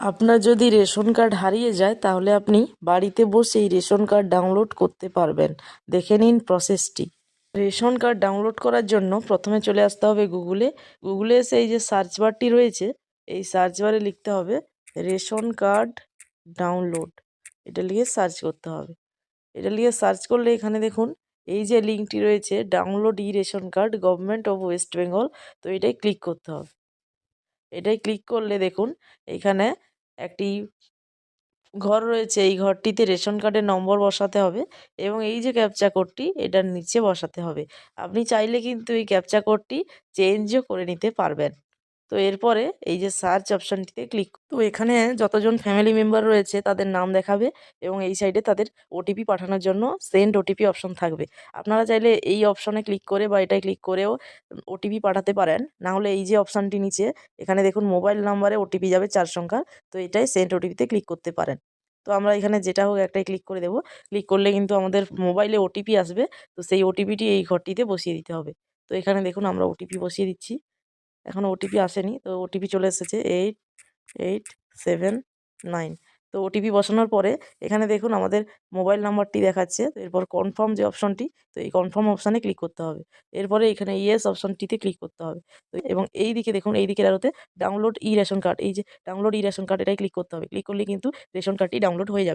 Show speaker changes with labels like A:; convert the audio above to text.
A: আপনার যদি ration card হারিয়ে যায়, তাহলে আপনি বাড়িতে বসেই রেশন কার্ড ডাউনলোড করতে পারবেন। দেখে নিন প্রসেসটি। রেশন কার্ড ডাউনলোড করার জন্য প্রথমে চলে আসতে হবে গুগলে। গুগলে এসে এই যে সার্চ বারটি রয়েছে, এই সার্চ বারে লিখতে হবে রেশন কার্ড ডাউনলোড। এটা লিখে সার্চ করতে হবে। এটা লিখে সার্চ করলে এখানে দেখুন, এই যে লিঙ্কটি রয়েছে download e ration card, government of West Bengal, তো এটাই ক্লিক করতে হবে। এটাই ক্লিক করলে দেখুন, এখানে একটি ঘর রয়েছে। এই ঘরটিতে রেশন কার্ডের নম্বর বসাতে হবে এবং এই যে ক্যাপচা কোডটি এটার নিচে বসাতে হবে। আপনি চাইলে কিন্তু এই ক্যাপচা কোডটি চেঞ্জও করে নিতে পারবেন। তো এরপরে এই যে সার্চ অপশানটিতে ক্লিক তো এখানে যতজন ফ্যামিলি মেম্বার রয়েছে তাদের নাম দেখাবে এবং এই সাইডে তাদের ওটিপি পাঠানোর জন্য সেন্ড ওটিপি অপশন থাকবে। আপনারা চাইলে এই অপশনে ক্লিক করে বা এটায় ক্লিক করেও ওটিপি পাঠাতে পারেন। না হলে এই যে অপশানটি নিচে, এখানে দেখুন মোবাইল নাম্বারে ওটিপি যাবে চার সংখ্যার, তো এটাই সেন্ড ওটিপিতে ক্লিক করতে পারেন। তো আমরা এখানে যেটা হোক একটাই ক্লিক করে দেবো। ক্লিক করলে কিন্তু আমাদের মোবাইলে ওটিপি আসবে, তো সেই ওটিপিটি এই ঘরটিতে বসিয়ে দিতে হবে। তো এখানে দেখুন আমরা ওটিপি বসিয়ে দিচ্ছি। এখনও ওটিপি আসেনি। তো ওটিপি চলে এসেছে এইট এইট সেভেন নাইন তো ওটিপি বসানোর পরে এখানে দেখুন আমাদের মোবাইল নাম্বারটি দেখাচ্ছে। তো এরপর কনফার্ম যে অপশনটি তো এই কনফার্ম অপশানে ক্লিক করতে হবে। এরপরে এখানে ইয়েস অপশনটিতে ক্লিক করতে হবে। তো এবং এই দিকে দেখুন, এই দিকের আরোতে ডাউনলোড ই রেশন কার্ড এই যে ডাউনলোড ই রেশন কার্ড এটাই ক্লিক করতে হবে। ক্লিক করলে কিন্তু রেশন কার্ডটি ডাউনলোড হয়ে যাবে।